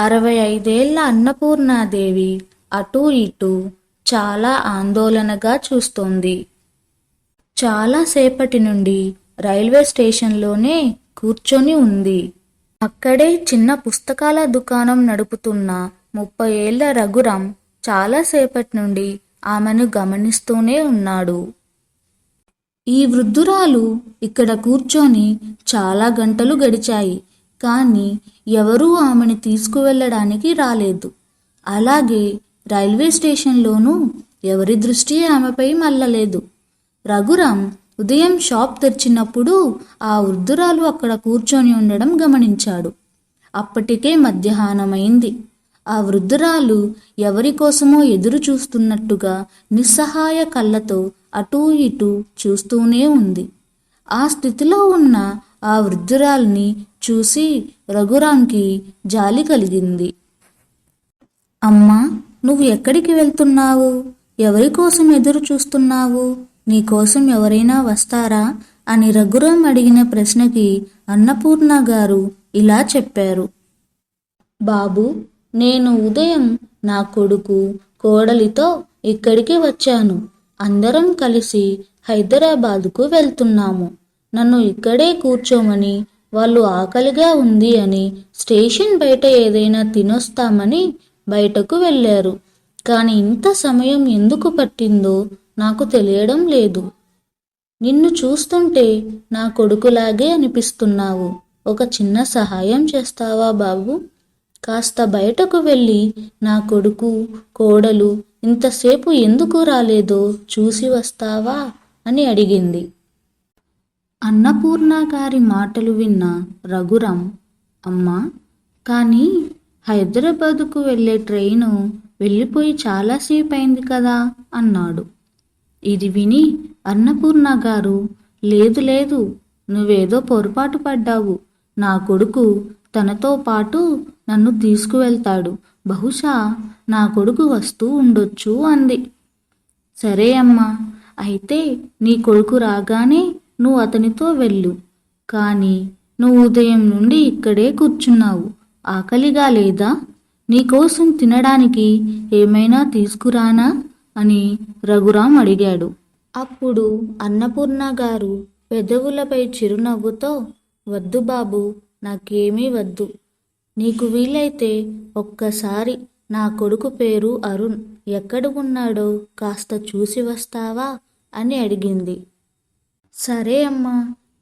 అరవై ఐదేళ్ళ అన్నపూర్ణాదేవి అటూ ఇటూ చాలా ఆందోళనగా చూస్తోంది. చాలాసేపటి నుండి రైల్వే స్టేషన్లోనే కూర్చొని ఉంది. అక్కడే చిన్న పుస్తకాల దుకాణం నడుపుతున్న ముప్పై ఏళ్ళ రఘురాం చాలాసేపటి నుండి ఆమెను గమనిస్తూనే ఉన్నాడు. ఈ వృద్ధురాలు ఇక్కడ కూర్చొని చాలా గంటలు గడిచాయి. కానీ ఎవరూ ఆమెను తీసుకువెళ్ళడానికి రాలేదు. అలాగే రైల్వే స్టేషన్లోనూ ఎవరి దృష్టి ఆమెపై మళ్ళలేదు. రఘురాం ఉదయం షాప్ తెరిచినప్పుడు ఆ వృద్ధురాలు అక్కడ కూర్చొని ఉండడం గమనించాడు. అప్పటికే మధ్యాహ్నమైంది. ఆ వృద్ధురాలు ఎవరి కోసమో ఎదురు చూస్తున్నట్టుగా నిస్సహాయ కళ్ళతో అటూ ఇటూ చూస్తూనే ఉంది. ఆ స్థితిలో ఉన్న ఆ వృద్ధురాల్ని చూసి రఘురాంకి జాలి కలిగింది. అమ్మా నువ్వు ఎక్కడికి వెళ్తున్నావు? ఎవరి కోసం ఎదురు చూస్తున్నావు? నీకోసం ఎవరైనా వస్తారా? అని రఘురాం అడిగిన ప్రశ్నకి అన్నపూర్ణ గారు ఇలా చెప్పారు. బాబు నేను ఉదయం నా కొడుకు కోడలితో ఇక్కడికి వచ్చాను. అందరం కలిసి హైదరాబాదుకు వెళ్తున్నాము. నన్ను ఇక్కడే కూర్చోమని వాళ్ళు ఆకలిగా ఉంది అని స్టేషన్ బయట ఏదైనా తినొస్తామని బయటకు వెళ్ళారు. కానీ ఇంత సమయం ఎందుకు పట్టిందో నాకు తెలియడం లేదు. నిన్ను చూస్తుంటే నా కొడుకులాగే అనిపిస్తున్నావు. ఒక చిన్న సహాయం చేస్తావా బాబు? కాస్త బయటకు వెళ్ళి నా కొడుకు కోడలు ఇంతసేపు ఎందుకు రాలేదో చూసి వస్తావా? అని అడిగింది. అన్నపూర్ణ గారి మాటలు విన్న రఘురాం అమ్మా కానీ హైదరాబాదుకు వెళ్ళే ట్రైను వెళ్ళిపోయి చాలాసేపు అయింది కదా అన్నాడు. ఇది విని అన్నపూర్ణ గారు లేదు లేదు నువ్వేదో పొరపాటు పడ్డావు. నా కొడుకు తనతో పాటు నన్ను తీసుకువెళ్తాడు. బహుశా నా కొడుకు వస్తూ ఉండొచ్చు అంది. సరే అమ్మా అయితే నీ కొడుకు రాగానే నువ్వు అతనితో వెళ్ళు. కానీ నువ్వు ఉదయం నుండి ఇక్కడే కూర్చున్నావు. ఆకలిగా లేదా? నీకోసం తినడానికి ఏమైనా తీసుకురానా? అని రఘురాం అడిగాడు. అప్పుడు అన్నపూర్ణ గారు పెదవులపై చిరునవ్వుతో వద్దు బాబు నాకేమీ వద్దు. నీకు వీలైతే ఒక్కసారి నా కొడుకు పేరు అరుణ్ ఎక్కడ ఉన్నాడో కాస్త చూసి వస్తావా? అని అడిగింది. సరే అమ్మా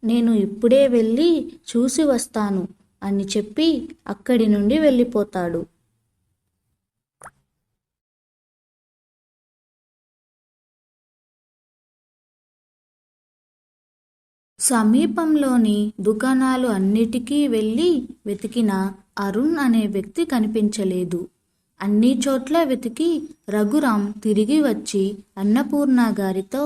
నేను ఇప్పుడే వెళ్ళి చూసి వస్తాను అని చెప్పి అక్కడి నుండి వెళ్ళిపోతాడు. సమీపంలోని దుకాణాలు అన్నిటికీ వెళ్ళి వెతికిన అరుణ్ అనే వ్యక్తి కనిపించలేదు. అన్ని చోట్ల వెతికి రఘురాం తిరిగి వచ్చి అన్నపూర్ణ గారితో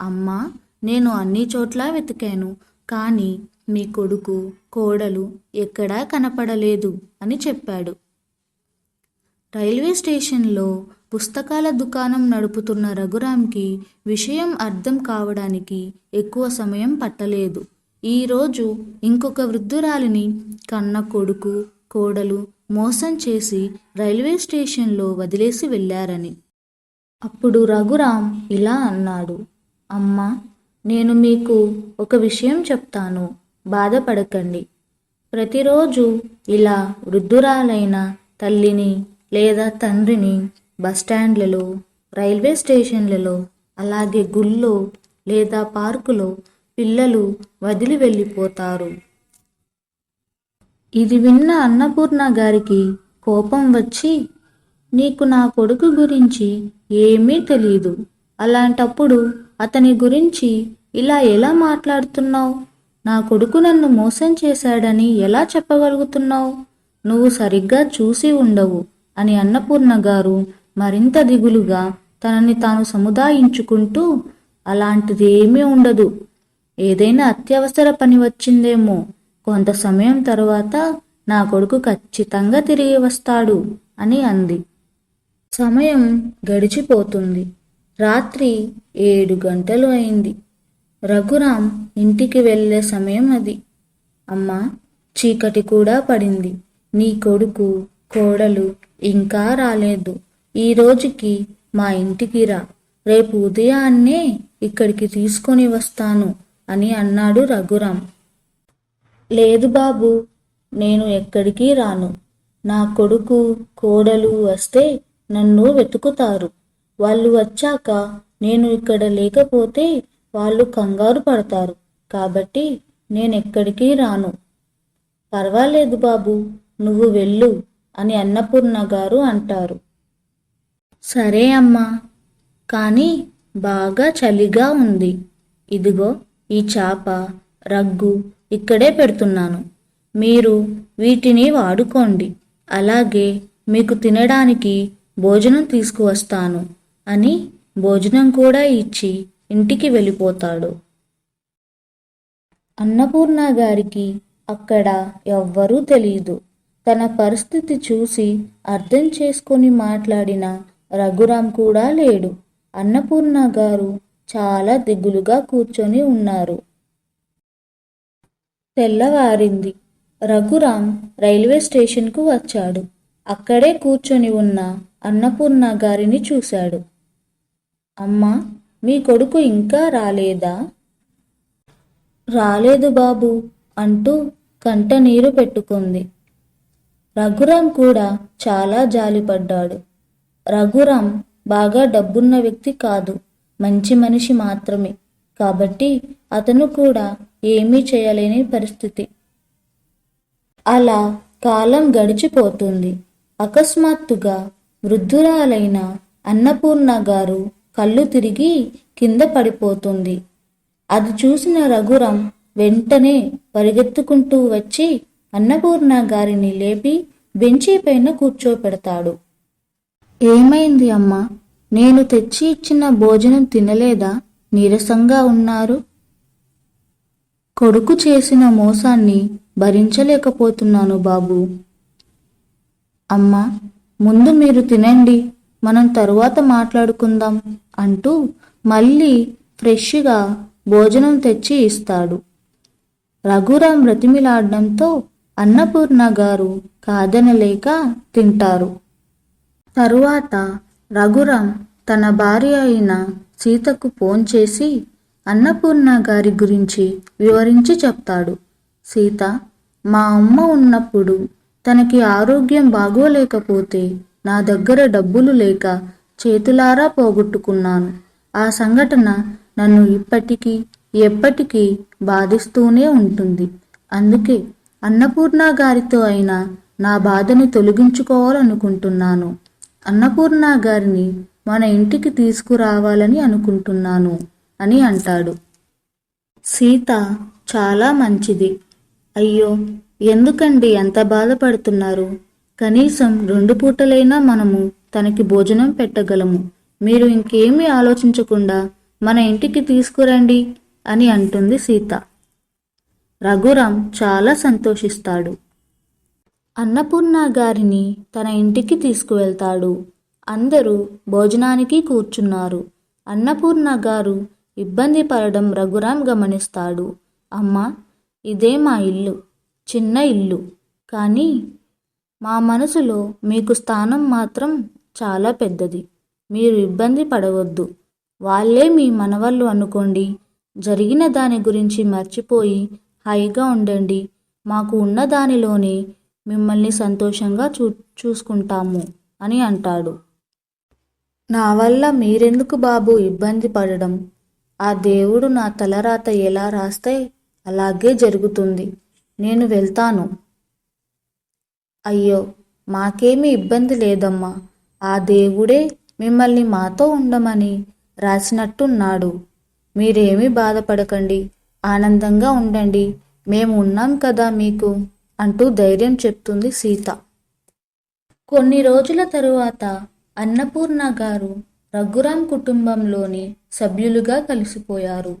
అమ్మా నేను అన్ని చోట్ల వెతికాను కానీ మీ కొడుకు కోడలు ఎక్కడా కనపడలేదు అని చెప్పాడు. రైల్వే స్టేషన్లో పుస్తకాల దుకాణం నడుపుతున్న రఘురామ్కి విషయం అర్థం కావడానికి ఎక్కువ సమయం పట్టలేదు. ఈరోజు ఇంకొక వృద్ధురాలిని కన్న కొడుకు కోడలు మోసం చేసి రైల్వే స్టేషన్లో వదిలేసి వెళ్ళారని. అప్పుడు రఘురామ్ ఇలా అన్నాడు. అమ్మా నేను మీకు ఒక విషయం చెప్తాను. బాధపడకండి. ప్రతిరోజు ఇలా వృద్ధురాలైన తల్లిని లేదా తండ్రిని బస్టాండ్లలో రైల్వే స్టేషన్లలో అలాగే గుళ్ళో లేదా పార్కులో పిల్లలు వదిలి వెళ్ళిపోతారు. ఇది విన్న అన్నపూర్ణ గారికి కోపం వచ్చి నీకు నా కొడుకు గురించి ఏమీ తెలియదు అలాంటప్పుడు అతని గురించి ఇలా ఎలా మాట్లాడుతున్నావు? నా కొడుకు నన్ను మోసం చేశాడని ఎలా చెప్పగలుగుతున్నావు? నువ్వు సరిగ్గా చూసి ఉండవు అని అన్నపూర్ణ గారు మరింత దిగులుగా తనని తాను సముదాయించుకుంటూ అలాంటిది ఏమీ ఉండదు. ఏదైనా అత్యవసర పని వచ్చిందేమో. కొంత సమయం తరువాత నా కొడుకు ఖచ్చితంగా తిరిగి వస్తాడు అని అంది. సమయం గడిచిపోతుంది. రాత్రి ఏడు గంటలు అయింది. రఘురాం ఇంటికి వెళ్ళే సమయం అది. అమ్మా చీకటి కూడా పడింది. నీ కొడుకు కోడలు ఇంకా రాలేదు. ఈ రోజుకి మా ఇంటికి రా. రేపు ఉదయాన్నే ఇక్కడికి తీసుకొని వస్తాను అని అన్నాడు రఘురాం లేదు బాబు నేను ఎక్కడికి రాను. నా కొడుకు కోడలు వస్తే నన్ను వెతుకుతారు. వాళ్ళు వచ్చాక నేను ఇక్కడ లేకపోతే వాళ్ళు కంగారు పడతారు. కాబట్టి నేను ఎక్కడికి రాను. పర్వాలేదు బాబు నువ్వు వెళ్ళు అని అన్నపూర్ణ గారు అంటారు. సరే అమ్మా. కానీ బాగా చలిగా ఉంది. ఇదిగో ఈ చాప రగ్గు ఇక్కడే పెడుతున్నాను. మీరు వీటిని వాడుకోండి. అలాగే మీకు తినడానికి భోజనం తీసుకువస్తాను. అని భోజనం కూడా ఇచ్చి ఇంటికి వెళ్ళిపోతాడు. అన్నపూర్ణ గారికి అక్కడ ఎవ్వరూ తెలియదు తన పరిస్థితి చూసి అర్థం చేసుకొని మాట్లాడిన రఘురాం కూడా లేడు. అన్నపూర్ణ గారు చాలా దిగులుగా కూర్చొని ఉన్నారు. తెల్లవారింది. రఘురాం రైల్వే స్టేషన్కు వచ్చాడు. అక్కడే కూర్చొని ఉన్న అన్నపూర్ణ గారిని చూశాడు. అమ్మా మీ కొడుకు ఇంకా రాలేదా? రాలేదు బాబు అంటూ కంట నీరు పెట్టుకుంది. రఘురాం కూడా చాలా జాలిపడ్డాడు. రఘురాం బాగా డబ్బున్న వ్యక్తి కాదు మంచి మనిషి మాత్రమే. కాబట్టి అతను కూడా ఏమీ చేయలేని పరిస్థితి. అలా కాలం గడిచిపోతుంది. అకస్మాత్తుగా వృద్ధురాలైన అన్నపూర్ణ గారు కళ్ళు తిరిగి కింద పడిపోతుంది. అది చూసిన రఘురం వెంటనే పరిగెత్తుకుంటూ వచ్చి అన్నపూర్ణ గారిని లేపి బెంచీ పైన కూర్చోపెడతాడు. ఏమైంది అమ్మా? నేను తెచ్చి ఇచ్చిన భోజనం తినలేదా? నీరసంగా ఉన్నారు. కొడుకు చేసిన మోసాన్ని భరించలేకపోతున్నాను బాబు. అమ్మా ముందు మీరు తినండి. మనం తరువాత మాట్లాడుకుందాం అంటూ మళ్ళీ ఫ్రెష్గా భోజనం తెచ్చి ఇస్తాడు. రఘురాం బ్రతిమిలాడడంతో అన్నపూర్ణ గారు కాదనలేక తింటారు. తరువాత రఘురాం తన భార్య అయిన సీతకు ఫోన్ చేసి అన్నపూర్ణ గారి గురించి వివరించి చెప్తాడు. సీత మా అమ్మ ఉన్నప్పుడు తనకి ఆరోగ్యం బాగోలేకపోతే నా దగ్గర డబ్బులు లేక చేతులారా పోగొట్టుకున్నాను. ఆ సంఘటన నన్ను ఇప్పటికీ ఎప్పటికీ బాధిస్తూనే ఉంటుంది. అందుకే అన్నపూర్ణ గారితో అయినా నా బాధని తొలగించుకోవాలనుకుంటున్నాను. అన్నపూర్ణ గారిని మన ఇంటికి తీసుకురావాలని అనుకుంటున్నాను అని అంటాడు. సీత చాలా మంచిది. అయ్యో ఎందుకండి ఎంత బాధపడుతున్నారు? కనీసం రెండు పూటలైనా మనము తనకి భోజనం పెట్టగలము. మీరు ఇంకేమీ ఆలోచించకుండా మన ఇంటికి తీసుకురండి అని అంటుంది సీత. రఘురాం చాలా సంతోషిస్తాడు. అన్నపూర్ణ గారిని తన ఇంటికి తీసుకువెళ్తాడు. అందరూ భోజనానికి కూర్చున్నారు. అన్నపూర్ణ గారు ఇబ్బంది పడడం రఘురాం గమనిస్తాడు. అమ్మా ఇదే మా ఇల్లు చిన్న ఇల్లు. కానీ మా మనసులో మీకు స్థానం మాత్రం చాలా పెద్దది. మీరు ఇబ్బంది పడవద్దు. వాళ్ళే మీ మనవళ్ళు అనుకోండి. జరిగిన దాని గురించి మర్చిపోయి హాయిగా ఉండండి. మాకు ఉన్న దానిలోనే మిమ్మల్ని సంతోషంగా చూ చూసుకుంటాము అని అంటాడు. నా వల్ల మీరెందుకు బాబు ఇబ్బంది పడడం? ఆ దేవుడు నా తలరాత ఎలా రాస్తే అలాగే జరుగుతుంది. నేను వెళ్తాను. అయ్యో మాకేమీ ఇబ్బంది లేదమ్మా. ఆ దేవుడే మిమ్మల్ని మాతో ఉండమని రాసినట్టున్నాడు. మీరేమీ బాధపడకండి. ఆనందంగా ఉండండి. మేము ఉన్నాం కదా మీకు అంటూ ధైర్యం చెప్తుంది సీత. కొన్ని రోజుల తరువాత అన్నపూర్ణ గారు రఘురాం కుటుంబంలోని సభ్యులుగా కలిసిపోయారు.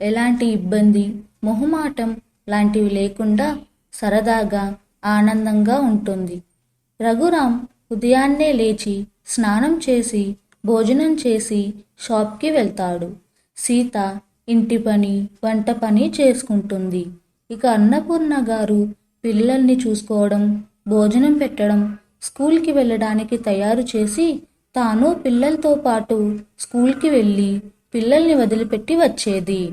ఎలాంటి ఇబ్బంది మొహమాటం లాంటివి లేకుండా సరదాగా ఆనందంగా ఉంటుంది. రఘురాం ఉదయాన్నే లేచి స్నానం చేసి భోజనం చేసి షాప్కి వెళ్తాడు. సీత ఇంటి పని వంట పని చేసుకుంటుంది. ఇక అన్నపూర్ణ గారు పిల్లల్ని చూసుకోవడం భోజనం పెట్టడం స్కూల్కి వెళ్ళడానికి తయారు చేసి తాను పిల్లలతో పాటు స్కూల్కి వెళ్ళి పిల్లల్ని వదిలిపెట్టి వచ్చేది.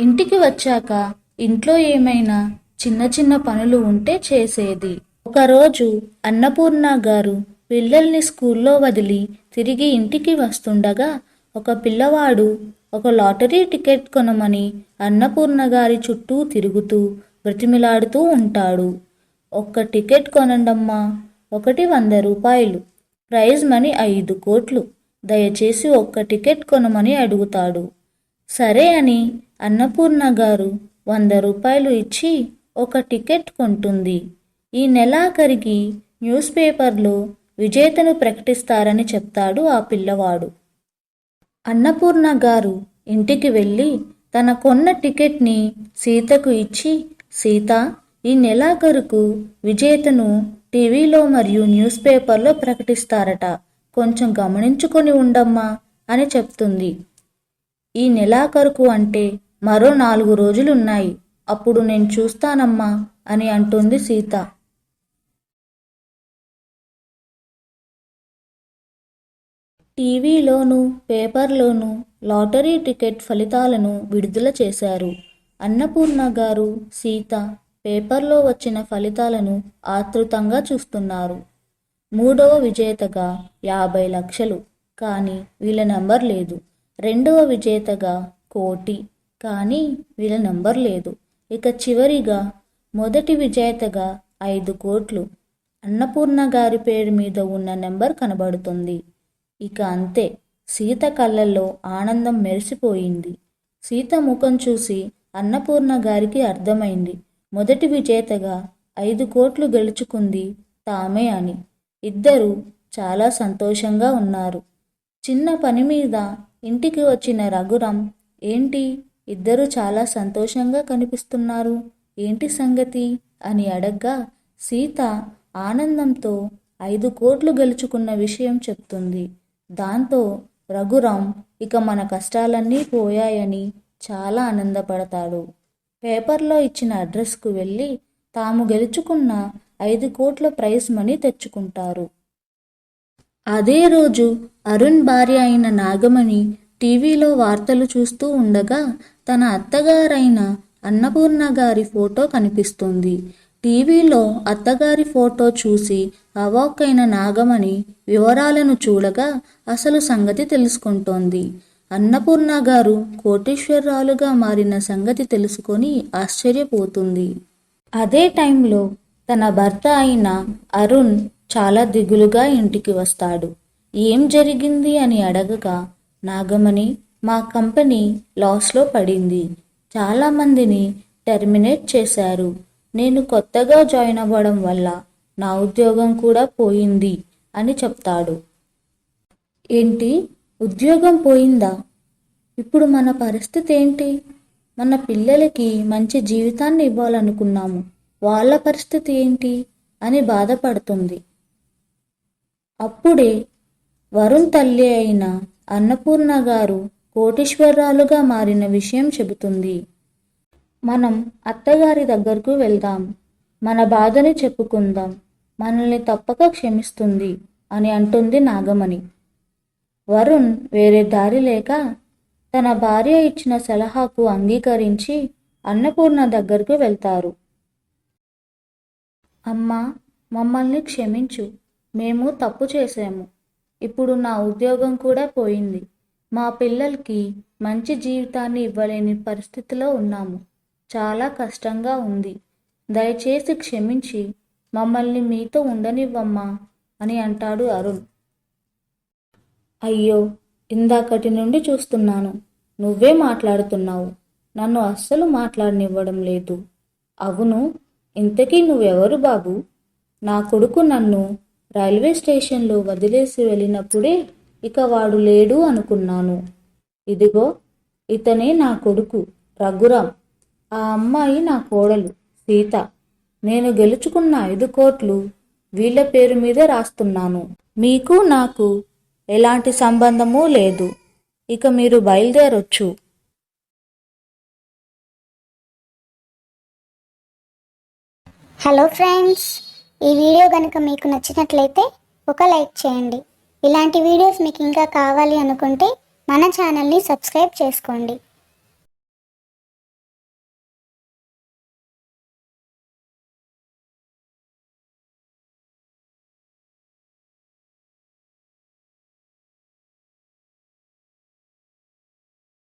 ఇంటికి వచ్చాక ఇంట్లో ఏమైనా చిన్న చిన్న పనులు ఉంటే చేసేది. ఒకరోజు అన్నపూర్ణ గారు పిల్లల్ని స్కూల్లో వదిలి తిరిగి ఇంటికి వస్తుండగా ఒక పిల్లవాడు ఒక లాటరీ టికెట్ కొనమని అన్నపూర్ణ గారి చుట్టూ తిరుగుతూ బ్రతిమిలాడుతూ ఉంటాడు. ఒక్క టికెట్ కొనండమ్మా ఒకటి వంద రూపాయలు ప్రైజ్ మనీ ఐదు కోట్లు దయచేసి ఒక్క టికెట్ కొనమని అడుగుతాడు. సరే అని అన్నపూర్ణ గారు వంద రూపాయలు ఇచ్చి ఒక టికెట్ కొంటుంది. ఈ నెలాఖరికి న్యూస్ పేపర్లో విజేతను ప్రకటిస్తారని చెప్తాడు ఆ పిల్లవాడు. అన్నపూర్ణ గారు ఇంటికి వెళ్ళి తన కొన్న టికెట్ని సీతకు ఇచ్చి సీత ఈ నెలాఖరుకు విజేతను టీవీలో మరియు న్యూస్ పేపర్లో ప్రకటిస్తారట. కొంచెం గమనించుకొని ఉండమ్మా అని చెప్తుంది. ఈ నెలాఖరుకు అంటే మరో నాలుగు రోజులున్నాయి. అప్పుడు నేను చూస్తానమ్మా అని అంటుంది సీత. టీవీలోను పేపర్లోను లాటరీ టికెట్ ఫలితాలను విడుదల చేశారు. అన్నపూర్ణ గారు సీత పేపర్లో వచ్చిన ఫలితాలను ఆతృతంగా చూస్తున్నారు. మూడవ విజేతగా యాభై లక్షలు. కానీ వీళ్ళ నంబర్ లేదు. రెండవ విజేతగా కోటి. కానీ వీళ్ళ నంబర్ లేదు. ఇక చివరిగా మొదటి విజేతగా ఐదు కోట్లు. అన్నపూర్ణ గారి పేరు మీద ఉన్న నెంబర్ కనబడుతుంది. ఇక అంతే సీత కళ్ళల్లో ఆనందం మెరిసిపోయింది. సీత ముఖం చూసి అన్నపూర్ణ గారికి అర్థమైంది. మొదటి విజేతగా ఐదు కోట్లు గెలుచుకుంది తామే అని. ఇద్దరు చాలా సంతోషంగా ఉన్నారు. చిన్న పని మీద ఇంటికి వచ్చిన రఘురాం ఏంటి? ఇద్దరు చాలా సంతోషంగా కనిపిస్తున్నారు. ఏంటి సంగతి? అని అడగ్గా సీత ఆనందంతో ఐదు కోట్లు గెలుచుకున్న విషయం చెప్తుంది. దాంతో రఘురాం ఇక మన కష్టాలన్నీ పోయాయని చాలా ఆనందపడతాడు. పేపర్లో ఇచ్చిన అడ్రస్కు వెళ్ళి తాము గెలుచుకున్న ఐదు కోట్ల ప్రైజ్ మనీ తెచ్చుకుంటారు. అదే రోజు అరుణ్ భార్య అయిన నాగమణి టీవీలో వార్తలు చూస్తూ ఉండగా తన అత్తగారైన అన్నపూర్ణ గారి ఫోటో కనిపిస్తుంది. టీవీలో అత్తగారి ఫోటో చూసి అవాక్కైన నాగమణి వివరాలను చూడగా అసలు సంగతి తెలుసుకుంటోంది. అన్నపూర్ణ గారు కోటేశ్వరరాలుగా మారిన సంగతి తెలుసుకొని ఆశ్చర్యపోతుంది. అదే టైంలో తన భర్త అయిన అరుణ్ చాలా దిగులుగా ఇంటికి వస్తాడు. ఏం జరిగింది అని అడగగా నాగమణి మా కంపెనీ లాస్లో పడింది. చాలామందిని టెర్మినేట్ చేశారు. నేను కొత్తగా జాయిన్ అవ్వడం వల్ల నా ఉద్యోగం కూడా పోయింది అని చెప్తాడు. ఏంటి? ఉద్యోగం పోయిందా? ఇప్పుడు మన పరిస్థితి ఏంటి? మన పిల్లలకి మంచి జీవితాన్ని ఇవ్వాలనుకున్నాము. వాళ్ళ పరిస్థితి ఏంటి? అని బాధపడుతుంది. అప్పుడే వరుణ్ తల్లి అయిన అన్నపూర్ణ గారు కోటేశ్వరాలుగా మారిన విషయం చెబుతుంది. మనం అత్తగారి దగ్గరకు వెళ్దాం. మన బాధని చెప్పుకుందాం. మనల్ని తప్పక క్షమిస్తుంది అని అంటుంది నాగమణి. వరుణ్ వేరే దారి లేక తన భార్య ఇచ్చిన సలహాకు అంగీకరించి అన్నపూర్ణ దగ్గరకు వెళ్తారు. అమ్మా మమ్మల్ని క్షమించు. మేము తప్పు చేశాము. ఇప్పుడు నా ఉద్యోగం కూడా పోయింది. మా పిల్లలకి మంచి జీవితాన్ని ఇవ్వలేని పరిస్థితిలో ఉన్నాము. చాలా కష్టంగా ఉంది. దయచేసి క్షమించి మమ్మల్ని మీతో ఉండనివ్వమ్మా అని అంటాడు అరుణ్. అయ్యో ఇందాకటి నుండి చూస్తున్నాను. నువ్వే మాట్లాడుతున్నావు. నన్ను అస్సలు మాట్లాడనివ్వడం లేదు. అవును ఇంతకీ నువ్వెవరు బాబు? నా కొడుకు నన్ను రైల్వే స్టేషన్లో వదిలేసి వెళ్ళినప్పుడే ఇక వాడు లేడు అనుకున్నాను. ఇదిగో ఇతనే నా కొడుకు రఘురాం. ఆ అమ్మాయి నా కోడలు సీత. నేను గెలుచుకున్న ఐదు కోట్లు వీళ్ళ పేరు మీద రాస్తున్నాను. మీకు నాకు ఎలాంటి సంబంధమూ లేదు. ఇక మీరు బయలుదేరొచ్చు. హలో ఫ్రెండ్స్ ఈ వీడియో కనుక మీకు నచ్చినట్లయితే ఒక లైక్ చేయండి. ఇలాంటి వీడియోస్ మీకు ఇంకా కావాలి అనుకుంటే మన ఛానల్ని సబ్స్క్రైబ్ చేసుకోండి.